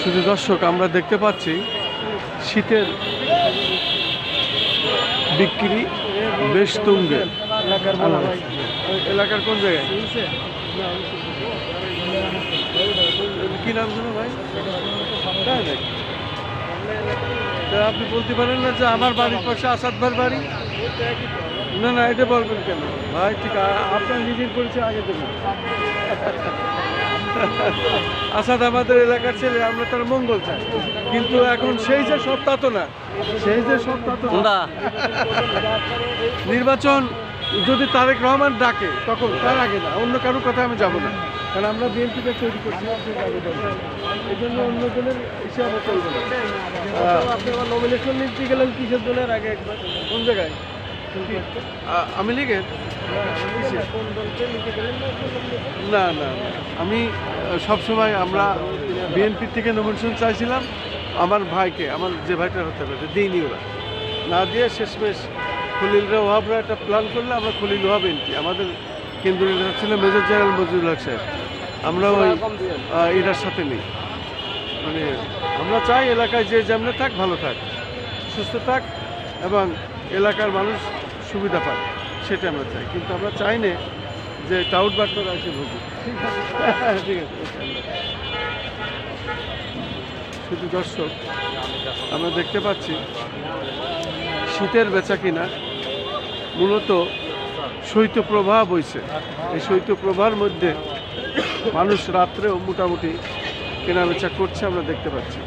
শুধু দর্শক, আমরা দেখতে পাচ্ছি শীতের বিক্রি বেশ তুঙ্গে। এলাকার কোন জায়গায়? কি নাম শুনো ভাই? আপনি বলতে পারেন না যে আমার বাড়ির পাশে আসাদ বাড়ি? না না এটা বলবেন কেন? ভাই ঠিক আপনার নিজের পরিচয় আগে দেবেন। আসাদ আমাদের এলাকার ছেলে আমরা তার মঙ্গল চাই। কিন্তু এখন সেই যে সব তা তো না। সেই যে সব তা তো না। নির্বাচন যদি তারেক রহমান ডাকে তখন তার আগে না অন্য কারোর কথা আমি যাব না। কারণ আমরা বিএনপিকে তৈরি করছি এই জন্য অন্য জনের ইসে আমরা চলবো না আপনি আমার নমিনেশন নিতে গেলেন কিসের দলের আগে একবার? কোন জায়গায়? আমি লিগের? না না। আমি সব সময় আমরা বিএনপির থেকে নমিনেশন চাইছিলাম। আমার ভাইকে আমার যে ভাইটা হতে পারে দিইনি ওরা। না দিয়ে শেষমেশ খলিলরা ওহাবরা একটা প্ল্যান করলে আমরা খলিল ওহাব এনপি আমাদের কেন্দ্রীয় লিডার ছিল মেজর জেনারেল মজিবুল হক সাহেব। আমরা ওই এটার সাথে নেই। মানে আমরা চাই এলাকায় যে যেমন থাক ভালো থাক সুস্থ থাক এবং এলাকার মানুষ সুবিধা পায় সেটা আমরা চাই। কিন্তু আমরা চাই না যে টাউট বাট্টারা এসে ভুগি ঠিক আছে ঠিক আছে শুধু দর্শক আমরা দেখতে পাচ্ছি শীতের বেচা কিনা, মূলত শৈত্যপ্রবাহ বইছে। এই শৈত্যপ্রবাহের মধ্যে মানুষ রাত্রেও মোটামুটি কেনা বেচা করছে, আমরা দেখতে পাচ্ছি।